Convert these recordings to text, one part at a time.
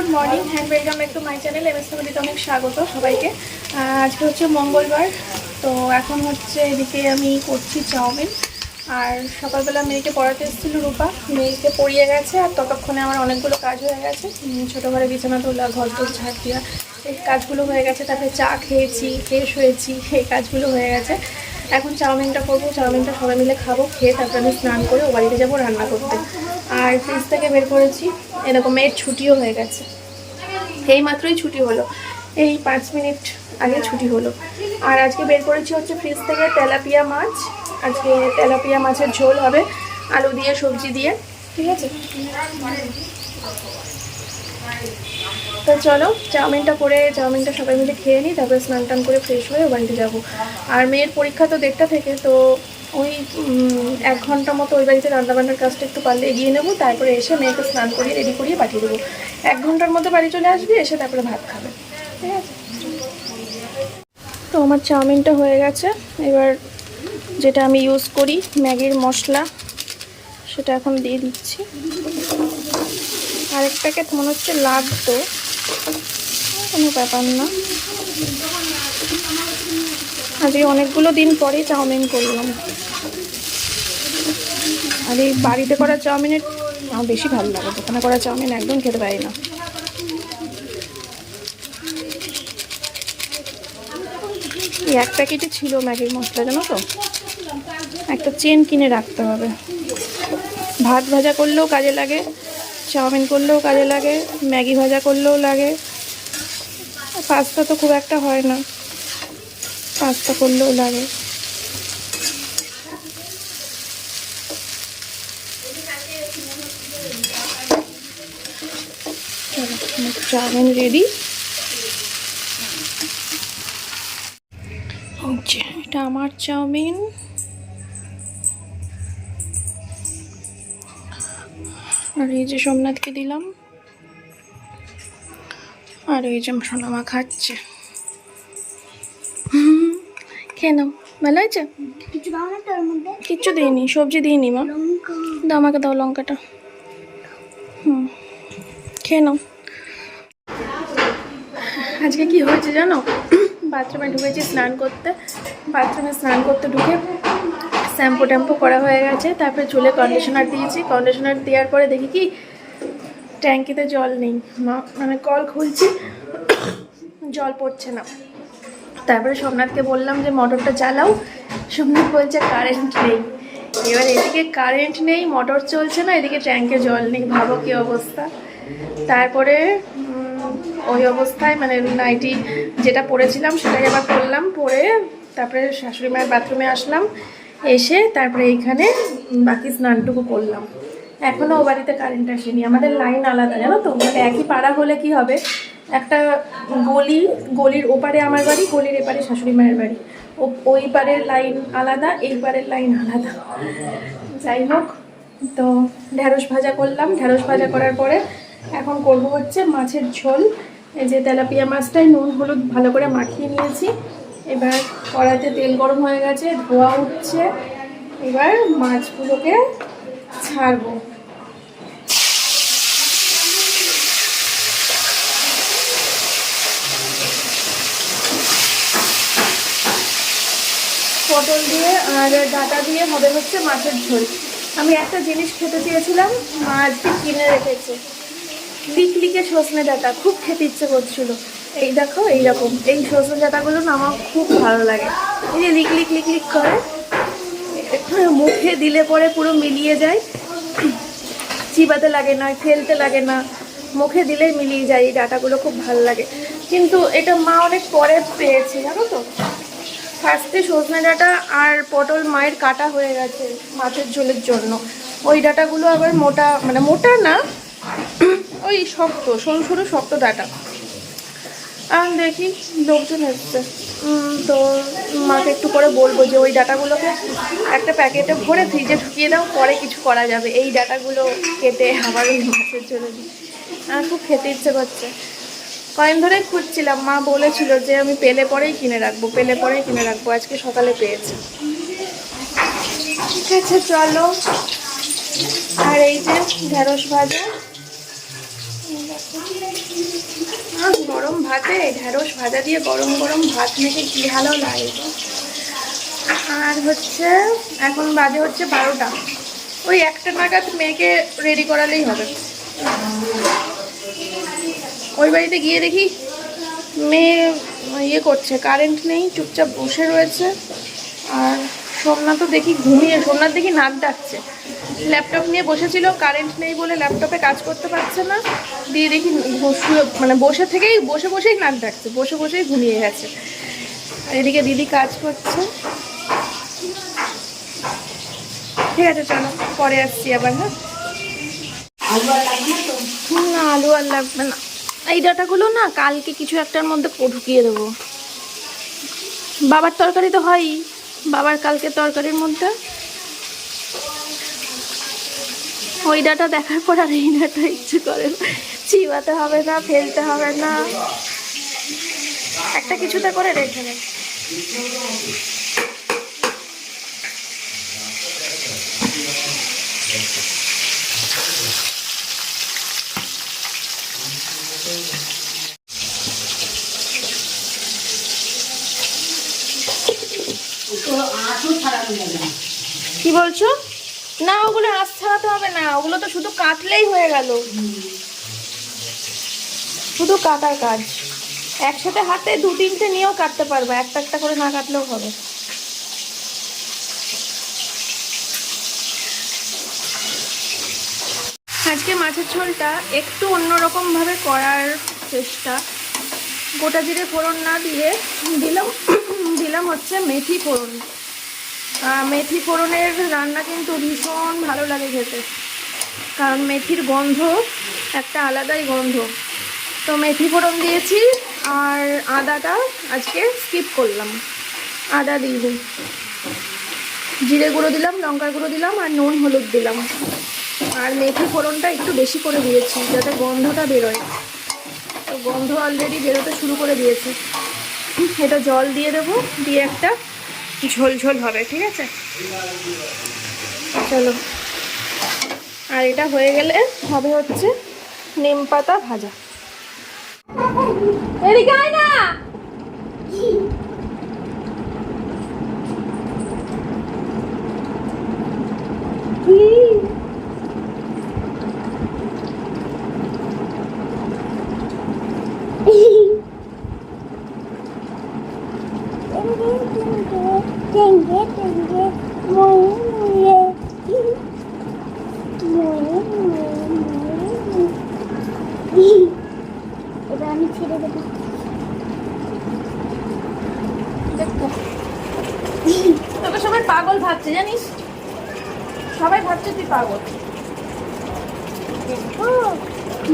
Good morning and welcome back to my channel, M S ফ্যামিলিতে অনেক স্বাগত সবাইকে। আজকে হচ্ছে মঙ্গলবার, তো এখন হচ্ছে এদিকে আমি করছি চাউমিন। আর সকালবেলা মেয়েকে পড়াতে এসেছিল রূপা, মেয়েকে পড়িয়ে গেছে, আর ততক্ষণে আমার অনেকগুলো কাজ হয়ে গেছে। ছোটো ঘরে বিছানা তোলা, ঘর তোর ঝাড় দেওয়া, এই কাজগুলো হয়ে গেছে। তারপরে চা খেয়েছি, ফ্রেশ হয়েছি, এই কাজগুলো হয়ে গেছে। এখন চাউমিনটা করব, চাউমিনটা সবাই মিলে খাব, খেয়ে তারপরে আমি স্নান করে ও বাড়িতে যাব রান্না করতে। আর ফ্রিজ থেকে বের করেছি, এরকম মেয়ের ছুটিও হয়ে গেছে। এই মাত্রই ছুটি হলো। এই পাঁচ মিনিট আগে ছুটি হলো। আর আজকে বের করেছি হচ্ছে ফ্রিজ থেকে তেলাপিয়া মাছ। আজকে তেলাপিয়া মাছের ঝোল হবে, আলু দিয়ে সবজি দিয়ে। ঠিক আছে? তো চলো, চাউমিনটা করে চাউমিনটা সবাই মিলে খেয়ে নিই, তারপরে স্নান টান করে ফ্রেশ হয়ে বাড়িতে যাব। আর মেয়ের পরীক্ষা তো দেড়টা থেকে, তো ওই এক ঘণ্টা মতো ওই বাড়িতে রান্নাবান্নার কাজটা একটু পারলে এগিয়ে নেব, তারপরে এসে মেয়েকে স্নান করিয়ে রেডি করিয়ে পাঠিয়ে দেবো। এক ঘণ্টার মধ্যে বাড়ি চলে আসবে, এসে তারপরে ভাত খাবে। ঠিক আছে? তো আমার চাউমিনটা হয়ে গেছে। এবার যেটা আমি ইউজ করি, ম্যাগির মশলা, সেটা এখন দিয়ে দিচ্ছি। আরেক প্যাকেট মনে হচ্ছে লাগতো। কোনো ব্যাপার না। আজকে অনেকগুলো দিন পরেই চাউমিন করলাম। আর এই বাড়িতে করা চাউমিনের, আমার বেশি ভালো লাগে দোকানে করা চাউমিন একদম খেতে পারি না। এই এক প্যাকেটই ছিল ম্যাগির মশলা, জানো তো? একটা চেন কিনে রাখতে হবে। ভাত ভাজা করলেও কাজে লাগে। চাউমিন করলেও কাজে লাগে, ম্যাগি ভাজা করলেও লাগে। পাস্তা তো খুব একটা হয় না, পাস্তা করলেও লাগে। চাউমিন রেডি এটা আমার চাউমিন। আর এই যে সোমনাথকে দিলাম। আর এই যে সোনামা খাচ্ছে। খেয়ে নাও। ভালো হয়েছে? কিচ্ছু দিইনি সবজি দিইনি মা। দাও আমাকে দাও লঙ্কাটা। হুম। খেয়ে নাও। আজকে কি হয়েছে জানো? বাথরুমে ঢুকেছি স্নান করতে। বাথরুমে স্নান করতে ঢুকে শ্যাম্পু ট্যাম্পু করা হয়ে গেছে, তারপরে চুলে কন্ডিশনার দিয়েছি। কন্ডিশনার দেওয়ার পরে দেখি কি, ট্যাঙ্কিতে জল নেই। মানে কল খুলছি, জল পড়ছে না। তারপরে সোমনাথকে বললাম যে, মোটরটা চালাও। সোমনাথ বলছে কারেন্ট নেই। এবার এদিকে কারেন্ট নেই মোটর চলছে না, এদিকে ট্যাঙ্কে জল নেই। ভাবো কি অবস্থা। তারপরে ওই অবস্থায় মানে নাইটি যেটা পরেছিলাম সেটাকে আবার পরলাম পরে তারপরে শাশুড়ি মায়ের বাথরুমে আসলাম। এসে তারপরে এইখানে বাকি স্নানটুকু করলাম। এখনও ও বাড়িতে কারেন্ট আসেনি। আমাদের লাইন আলাদা, জানো তো? মানে একই পাড়া হলে কি হবে? একটা গলি, গলির ওপারে আমার বাড়ি, গলির এপারে শাশুড়ি মায়ের বাড়ি। ও- ওই পারের লাইন আলাদা, এই পারের লাইন আলাদা। যাই হোক, তো ঢ্যাঁড়স ভাজা করলাম। ঢ্যাঁড়স ভাজা করার পরে এখন করব হচ্ছে মাছের ঝোল। এই যে তেলাপিয়া মাছটাই নুন, হলুদ ভালো করে মাখিয়ে নিয়েছি। এবার কড়াইতে তেল গরম হয়ে গেছে, ধোয়া উঠছে। এবার মাছগুলোকে ছাড়বো। পটল দিয়ে আর ডাটা দিয়ে হবে হচ্ছে মাছের ঝোল। আমি একটা জিনিস খেতে চেয়েছিলাম, মা আজকে কিনে রেখেছে। লিক লিকলিকে সজনে ডাটা, খুব খেতে ইচ্ছে করছিল। এই দেখো, এইরকম। এই সজনে ডাটাগুলো না আমার খুব ভালো লাগে। এই যে লিকলিক লিকলিক করে। মুখে দিলে পরে পুরো মিলিয়ে যায়। চিবাতে লাগে না, ফেলতে লাগে না। মুখে দিলেই মিলিয়ে যায় এই ডাটাগুলো, খুব ভালো লাগে। কিন্তু এটা মা অনেক পরে পেয়েছে, জানো তো? ফার্স্টে সজনে ডাঁটা আর পটল মায়ের কাটা হয়ে গেছে মাছের ঝোলের জন্য। ওই ডাঁটাগুলো আবার মোটা মানে মোটা না, ওই শক্ত, সরু সরু, শক্ত ডাঁটা। আর দেখি, লোকজন এসছে। তো মাকে একটু করে বলব যে ওই ডাটাগুলোকে একটা প্যাকেটে ভরে ফ্রিজে ঢুকিয়ে দাও, পরে কিছু করা যাবে। এই ডাটাগুলো কেটে আবার ওই মাছের জন্য দিই। আমার খুব খেতে ইচ্ছে করছে। কয়েন ধরে খুঁজছিলাম, মা বলেছিল যে আমি পেলে পরেই কিনে রাখব, পেলে পরেই কিনে রাখব, আজকে সকালে পেয়েছে। ঠিক আছে, চলো। আর এই যে ঢেঁড়স ভাজা। দেখো। ভাতে ঢ্যাঁড়স ভাজা দিয়ে গরম গরম ভাত মেখে কি ভালো লাগে আর হচ্ছে, এখন বাজে হচ্ছে বারোটা। ওই একটা নাগাদ মেয়েকে রেডি করালেই হবে। ওই বাড়িতে গিয়ে দেখি মেয়ে ইয়ে করছে কারেন্ট নেই, চুপচাপ বসে রয়েছে। আর সোমনাথও দেখি ঘুমিয়ে সোমনাথ দেখি নাক ডাকছে। ল্যাপটপ নিয়ে বসেছিল কারেন্ট নেই বলে ল্যাপটপে কাজ করতে পারছে না। দিয়ে দেখি মানে বসে থেকেই, বসে বসেই নাক ডাকছে, বসে বসেই ঘুমিয়ে গেছে। এদিকে দিদি কাজ করছে। ঠিক আছে, চলো, পরে আসছি আবার হ্যাঁ? না, আলু আর লাগবে না। এই ডাটাগুলো না কালকে কিছু একটার মধ্যে ঢুকিয়ে দেবো। বাবার তরকারি তো হয়ই, বাবার কালকে তরকারির মধ্যে। ওই ডাটা দেখার পর আর এই ডাটা ইচ্ছে করে। চিবাতে হবে না, ফেলতে হবে না। একটা কিছুতে করে রেখে দেয় কি বলছো? না, ওগুলো আঁশ ছাড়াতে হবে না, ওগুলো তো শুধু কাটলেই হয়ে গেল। শুধু কাটার কাজ। একসাথে হাতে দু তিনটে নিয়েও কাটতে পারবে, একটা একটা করে না কাটলেও হবে। আজকে মাছের ঝোলটা একটু অন্যরকম ভাবে করার চেষ্টা। গোটা জিরে ফোড়ন না দিয়ে দিলাম দিলাম হচ্ছে মেথি ফোড়ন। মেথি ফোড়নের রান্না কিন্তু ভীষণ ভালো লাগে খেতে। কারণ মেথির গন্ধ একটা আলাদাই গন্ধ। তো মেথি ফোড়ন দিয়েছি আর আদাটা আজকে স্কিপ করলাম। আদা দিই। জিরে গুঁড়ো দিলাম, লঙ্কার গুঁড়ো দিলাম আর নুন হলুদ দিলাম। আর মেথি ফোড়নটা একটু বেশি করে দিয়েছি যাতে গন্ধটা বেরোয়। তো গন্ধ অলরেডি বেরোতে শুরু করে দিয়েছে। এটা জল দিয়ে দেবো, দিয়ে একটা ঝোল ঝোল হবে, ঠিক আছে? চলো। আর এটা হয়ে গেলে হবে হচ্ছে নিম পাতা ভাজা। কি? এবার আমি ছেড়ে দেবো দেখো। তোকে সবাই পাগল ভাবছে জানিস সবাই ভাবছে তুই পাগল ও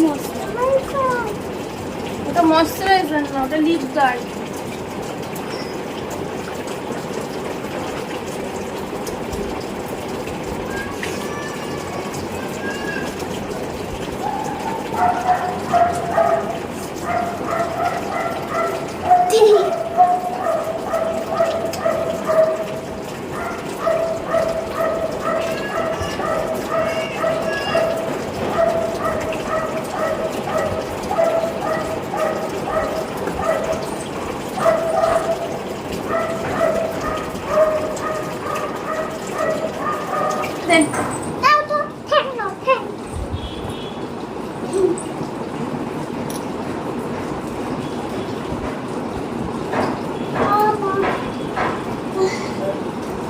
মশলা ওটা ময়শ্চারাইজার না ওটা লিপ গার্ড দেন দাও তো ঠ্যাং নাও ঠ্যাং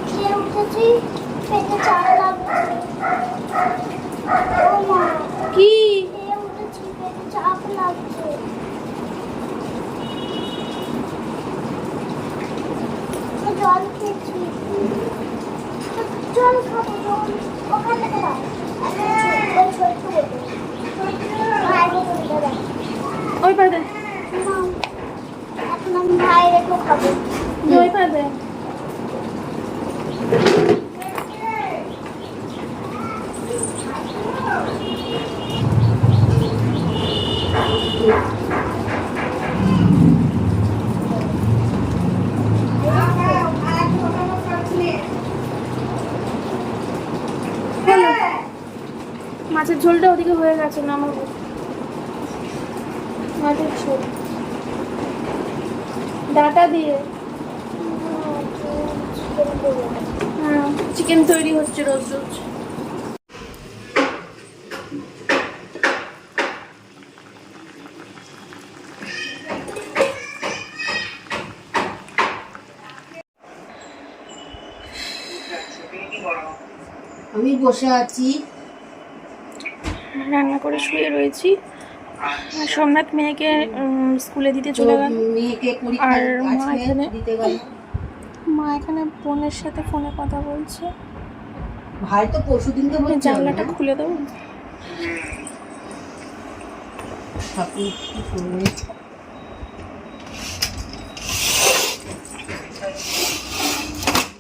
খেয়ে উঠেছি পেটে চাপ লাগছে ও মা কি খেয়ে উঠেছি পেটে চাপ লাগছে তো জল খেয়েছি তো জল খাব জল ওখান থেকে দাও ওই ছোট্ট বোতল ভাই বোতলটা দাও ওই পাতে নাও। এখন আমি ভাইয়ের একটু খাব ওই পাতে হলো। মাছের ঝোলটা ওদিকে হয়ে গেছে না আমার মাছের ঝোল। ডাটা দিয়ে। হ্যাঁ চিকেন তৈরি হচ্ছে রোজ রোজ। আমি বসে আছি। রান্না করে শুয়ে রয়েছি। সোমনাথ মেয়েকে স্কুলে দিতে চলে গেল। আর মা এখানে- মা এখানে বোনের সাথে ফোনে কথা বলছে। ভাই তো পরশু দিনকে বলছে জানলাটা খুলে দেবো?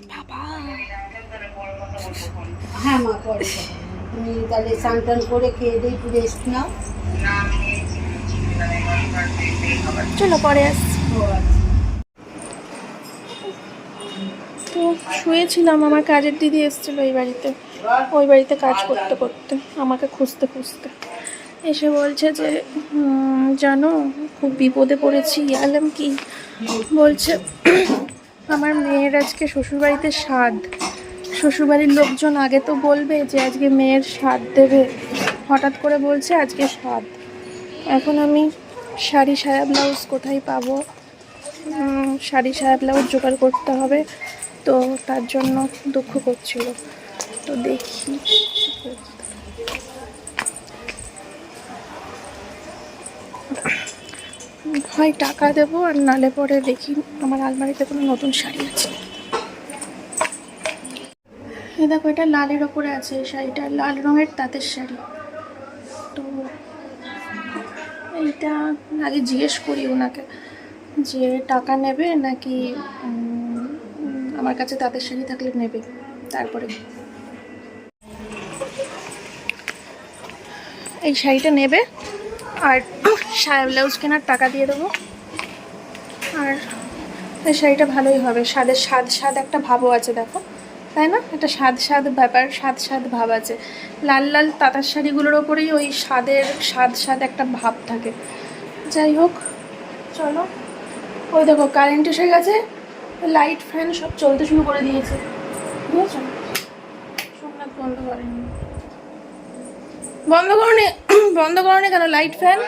বাবা। হ্যাঁ মা পরে তাহলে স্নান টান করে খেয়ে দিয়ে একটু রেস্ট নাও। চলো পরে শুয়েছিলাম, আমার কাজের দিদি এসেছিল এই বাড়িতে। ওই বাড়িতে কাজ করতে করতে, আমাকে খুঁজতে খুঁজতে। এসে বলছে যে জানো, খুব বিপদে পড়েছি আলাম কি? বলছে, আমার মেয়ের আজকে শ্বশুরবাড়িতে স্বাদ শ্বশুরবাড়ির লোকজন আগে তো বলবে যে আজকে মেয়ের স্বাদ দেবে। হঠাৎ করে বলছে আজকে স্বাদ। এখন আমি শাড়ি সায়া ব্লাউজ কোথায় পাবো? শাড়ি সায়া ব্লাউজ জোগাড় করতে হবে। তো তার জন্য দুঃখ করছিল। তো দেখি। হয় টাকা দেবো আর নালে পরে দেখি আমার আলমারিতে কোনো নতুন শাড়ি আছে। এ দেখো, এটা লালের ওপরে আছে এই শাড়িটা লাল রঙের তাঁতের শাড়ি। তো এইটা আগে জিজ্ঞেস করি ওনাকে যে টাকা নেবে নাকি আমার কাছে তাঁতের শাড়ি থাকলে নেবে তারপরে। এই শাড়িটা নেবে আর ব্লাউজ কেনার টাকা দিয়ে দেবো। আর এই শাড়িটা ভালোই হবে স্বাদের স্বাদ স্বাদ একটা ভাবও আছে, দেখো। তাই না? একটা স্বাদ স্বাদ ব্যাপার স্বাদ স্বাদ ভাব আছে। লাল লাল তাঁতার শাড়িগুলোর ওপরেই ওই স্বাদের স্বাদ স্বাদ একটা ভাব থাকে। যাই হোক চলো। ওই দেখো কারেন্ট এসে গেছে। লাইট ফ্যান সব চলতে শুরু করে দিয়েছে। বুঝেছ? সোমনাথ বন্ধ করেনি। বন্ধ করনি? বন্ধ করনি কেন লাইট ফ্যান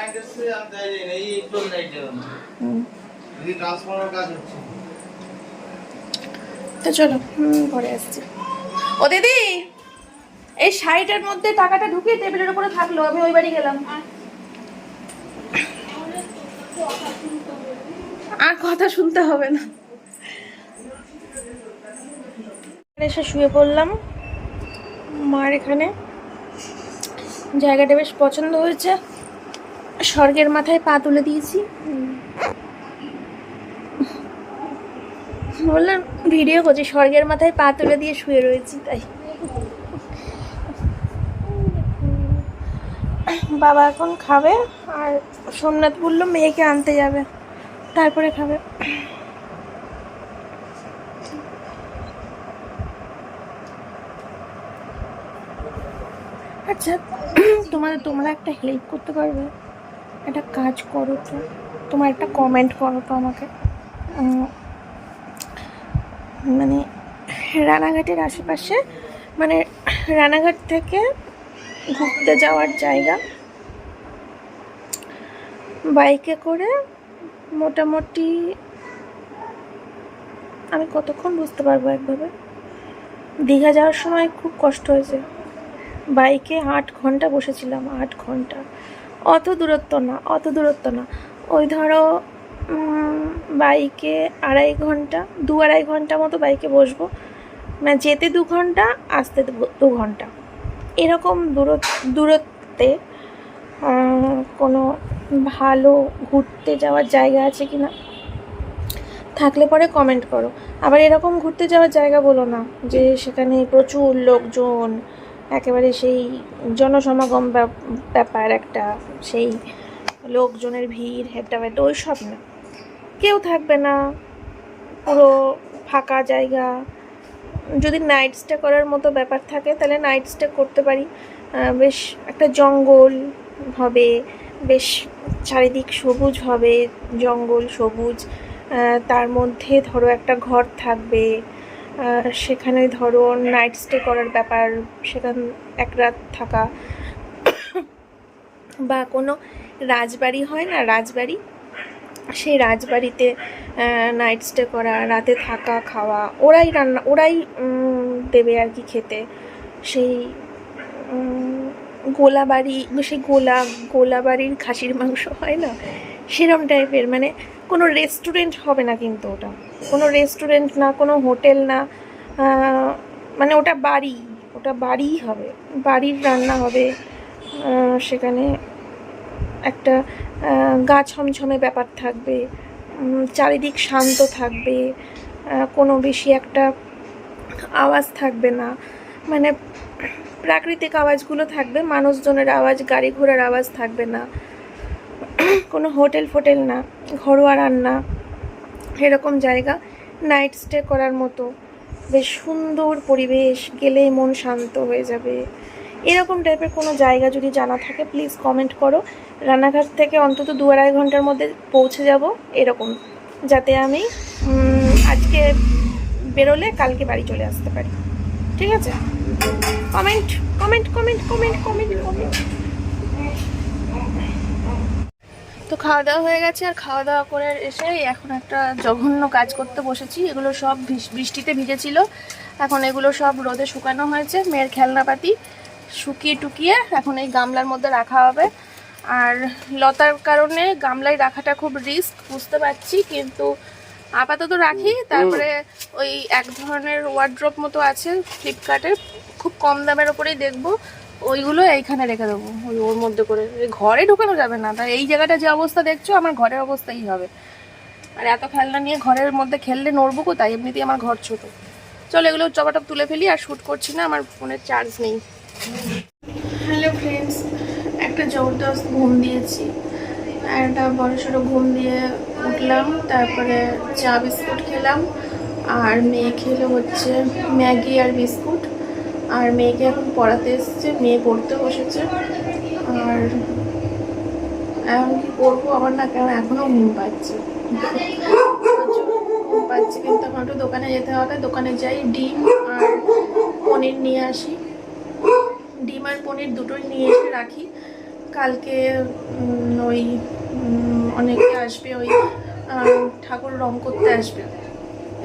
তো চলো হুম, পরে আসছি। ও দিদি এই শাড়িটার মধ্যে টাকাটা ঢুকিয়ে টেবিলের উপরে থাকল আমি ওই বাড়ি গেলাম। আর কথা শুনতে হবে না। এসে শুয়ে পড়লাম। মার এখানে। জায়গাটা বেশ পছন্দ হয়েছে। স্বর্গের মাথায় পা তুলে দিয়েছি। বললাম ভিডিও করছি, স্বর্গের মাথায় পা তুলে দিয়ে শুয়ে রয়েছি, তাই। বাবা এখন খাবে, আর সোমনাথ বলল মেয়েকে আনতে যাবে, তারপরে খাবে। আচ্ছা তোমাদের, তোমরা একটা হেল্প করতে পারবে। একটা কাজ করো তো, তোমার একটা কমেন্ট করো তো আমাকে। মানে রানাঘাটের আশেপাশে মানে রানাঘাট থেকে ঘুরতে যাওয়ার জায়গা। বাইকে করে মোটামুটি আমি কতক্ষণ বুঝতে পারব একভাবে? দীঘা যাওয়ার সময় খুব কষ্ট হয়েছে। বাইকে আট ঘণ্টা বসেছিলাম, আট ঘণ্টা। অত দূরত্ব না, অত দূরত্ব না। ওই ধরো বাইকে আড়াই ঘণ্টা, দু আড়াই ঘণ্টা মতো বাইকে বসবো। মানে যেতে দু ঘণ্টা, আসতে দু- ঘণ্টা। এরকম দূর দূরত্বে কোনো ভালো ঘুরতে যাওয়ার জায়গা আছে কি না? থাকলে পরে কমেন্ট করো। আবার এরকম ঘুরতে যাওয়ার জায়গা বলো না, যে সেখানে প্রচুর লোকজন, একেবারে সেই জনসমাগম ব্যাপ- ব্যাপার একটা, সেই লোকজনের ভিড় হেঁটা বেটা ওই সব না। কেউ থাকবে না। পুরো ফাঁকা জায়গা। যদি নাইট স্টে করার মতো ব্যাপার থাকে, তাহলে নাইট স্টে করতে পারি। বেশ একটা জঙ্গল হবে, বেশ চারিদিক সবুজ হবে, জঙ্গল সবুজ। তার মধ্যে ধরো একটা ঘর থাকবে। সেখানে ধরো নাইট স্টে করার ব্যাপার, সেখান এক রাত থাকা। বা কোনো রাজবাড়ি হয় না, রাজবাড়ি? সেই রাজবাড়িতে নাইট স্টে করা, রাতে থাকা, খাওয়া, ওরাই রান্না, ওরাই দেবে আর কি খেতে। সেই গোলাবাড়ি, সেই গোলা, গোলাবাড়ির খাসির মাংস হয় না? সেরম টাইপের মানে কোনো রেস্টুরেন্ট হবে না কিন্তু ওটা। কোনো রেস্টুরেন্ট না, কোনো হোটেল না মানে ওটা বাড়ি, ওটা বাড়িই হবে। বাড়ির রান্না হবে সেখানে একটা গা ছমছমে ব্যাপার থাকবে চারিদিক শান্ত থাকবে কোনো বেশি একটা আওয়াজ থাকবে না। মানে প্রাকৃতিক আওয়াজগুলো থাকবে, মানুষজনের আওয়াজ, গাড়ি ঘোড়ার আওয়াজ থাকবে না। কোনো হোটেল ফোটেল না, ঘরোয়া রান্না, এরকম জায়গা নাইট স্টে করার মতো। বেশ সুন্দর পরিবেশ, গেলেই মন শান্ত হয়ে যাবে। এরকম টাইপের কোনো জায়গা যদি জানা থাকে প্লিজ কমেন্ট করো। রান্নাঘাট থেকে অন্তত দু আড়াই ঘণ্টার মধ্যে পৌঁছে যাব এরকম, যাতে আমি আজকে বেরোলে কালকে বাড়ি চলে আসতে পারি। ঠিক আছে? Comment comment comment comment comment comment তো খাওয়া দাওয়া হয়ে গেছে, আর খাওয়া দাওয়া করে এসে এখন একটা জঘন্য কাজ করতে বসেছি। এগুলো সব বৃষ্টিতে ভিজেছিল। এখন এগুলো সব রোদে শুকানো হয়েছে, মেয়ের খেলনাপাতি। শুকিয়ে টুকিয়ে এখন এই গামলার মধ্যে রাখা হবে। আর লতার কারণে গামলায় রাখাটা খুব রিস্ক বুঝতে পারছি কিন্তু আপাতত রাখি। তারপরে ওই এক ধরনের ওয়ার্ড্রপ মতো আছে ফ্লিপকার্টে খুব কম দামের ওপরেই দেখব। ওইগুলো এইখানে রেখে দেবো। ওই ওর মধ্যে করে। ঘরে ঢুকানো যাবে না। তাই এই জায়গাটা যে অবস্থা দেখছ আমার ঘরের অবস্থাই হবে। আর এত খেলনা নিয়ে ঘরের মধ্যে খেললে নড়বো কোথায়? এমনিতেই আমার ঘর ছোট। চলো এগুলো চপাটপ তুলে ফেলি আর শ্যুট করছি না আমার ফোনের চার্জ নেই। হ্যালো ফ্রেন্ডস, একটা জবরদস্ত ঘুম দিয়েছি। একটা বড় সড়ো ঘুম দিয়ে উঠলাম, তারপরে চা বিস্কুট খেলাম, আর মেয়ে খেলো হচ্ছে ম্যাগি আর বিস্কুট। আর মেয়েকে এখন পড়াতে এসছে, মেয়ে পড়তে বসেছে। আর এখন কি করব আমার না কেন এখনও ঘুম পাচ্ছে। ঘুম পাচ্ছে কিন্তু এখন একটু দোকানে যেতে হবে, দোকানে যাই, ডিম আর পনির নিয়ে আসি। ডিম আর পনির দুটোই নিয়ে এসে রাখি। কালকে ওই অনেকে আসবে ওই ঠাকুর রং করতে আসবে।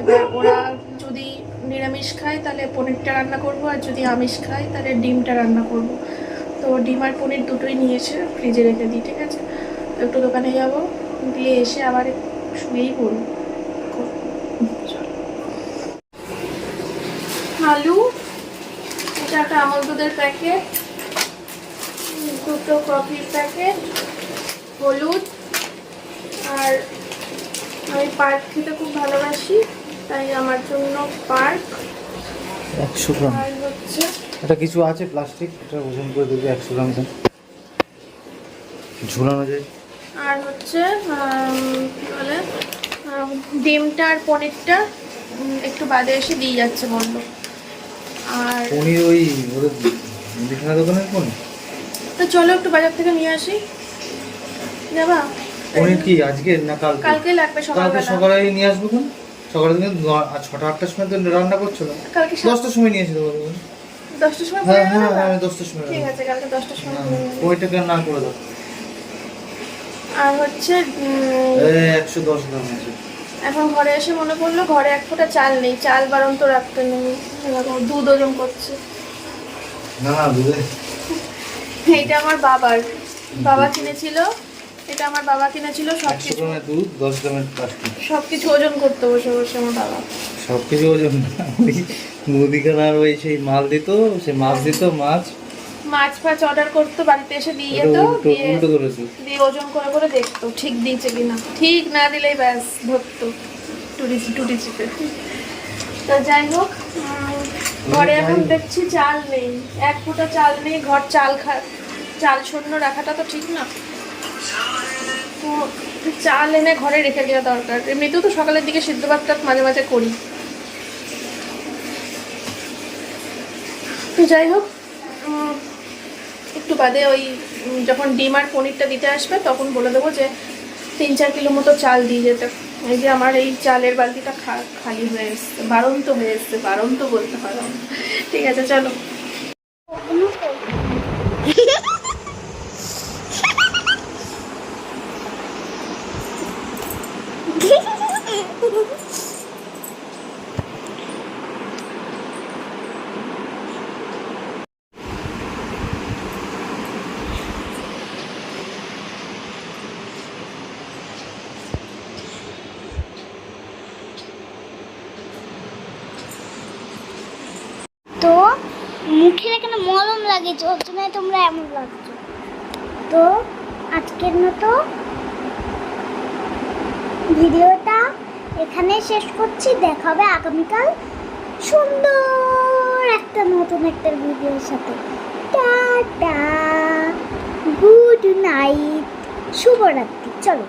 এবার ওরা যদি নিরামিষ খায়, তাহলে পনিরটা রান্না করব, আর যদি আমিষ খায়, তাহলে ডিমটা রান্না করব। তো ডিম আর পনির দুটোই নিয়ে এসে ফ্রিজে রেখে দিই, ঠিক আছে? একটু দোকানে যাব, দিয়ে এসে আবার শুয়েই পড়ব চলো। আলু এটা দুধের প্যাকেট দুটো কফির প্যাকেট হলুদ আর আমি পার্ক খেতে খুব ভালোবাসি তাই আমার জন্য পার্ক। একশো গ্রাম। হচ্ছে এটা কিছু আছে প্লাস্টিক এটা ওজন করে দেবে একশো গ্রাম ঝুলানো যায়। আর হচ্ছে কি বলে ডিমটা আর পনিরটা একটু বাদে এসে দিয়ে যাচ্ছে বলল আর পনির ওই ওদের মুদিখানা দোকানের পনির তো চলো একটু বাজার থেকে নিয়ে আসি। যাবা? পনির কি আজকে না কালকে? কালকে লাগবে কালকে সকালে নিয়ে আসব কোন? সকালে দিনে ছটা আটটার সময় তো রান্না করছ না কালকে দশটার সময় নিয়ে এসে দেবো দশটার সময় হ্যাঁ হ্যাঁ আমি দশটার সময় ঠিক আছে কালকে দশটার সময় করে না করে দাও। আর হচ্ছে একশো দশ গ্রাম আছে। এখন ঘরে এসে মনে পড়ল ঘরে এক ফোঁটা চাল নেই। চাল বারণ তো রাখতে নেই। দুধ ওজন করছে। এইটা আমার বাবার। বাবা কিনেছিল। এটা আমার বাবা কিনেছিল সব একশো কিছু দুধ দশ গ্রামের প্লাস্টিক। সব কিছু ওজন করতে বসে বসে আমার বাবা। সব কিছু ওজন মুদিখানার ওই সেই মাল দিত সেই মাছ দিত মাছ মাছ ফাছ অর্ডার করতো বাড়িতে এসে দিয়ে যেত দিয়ে ওজন করে করে দেখতো ঠিক দিয়েছে কিনা। ঠিক না দিলেই ব্যাস ধরতো। টুটি টুটি চিপে তো যাই হোক ঘরে এখন দেখছি চাল নেই। এক ফোঁটা চাল নেই ঘর চাল খা চাল শূন্য রাখাটা তো ঠিক না। তো চাল এনে ঘরে রেখে দেওয়া দরকার। এমনিতেও তো সকালের দিকে সিদ্ধ ভাতটা মাঝে মাঝে করি। তো যাই হোক একটু বাদে ওই যখন ডিম আর পনিরটা দিতে আসবে, তখন বলে দেবো যে তিন চার কিলো মতো চাল দিয়ে যেতে। এই যে আমার এই চালের বালতিটা খালি হয়ে এসছে, বারন্ত হয়ে এসছে, বারন্ত বলতে পারো ঠিক আছে, চলো ওগুলো কই? তো মুখের এখানে মলম লাগিয়েছে, ওর জন্য তোমরা এমন লাগছো। তো, আজকের মতো ভিডিওটা এখানে শেষ করছি। দেখা হবে আগামীকাল সুন্দর একটা নতুন একটা ভিডিওর সাথে। টাটা, গুড নাইট, শুভরাত্রি। চলো।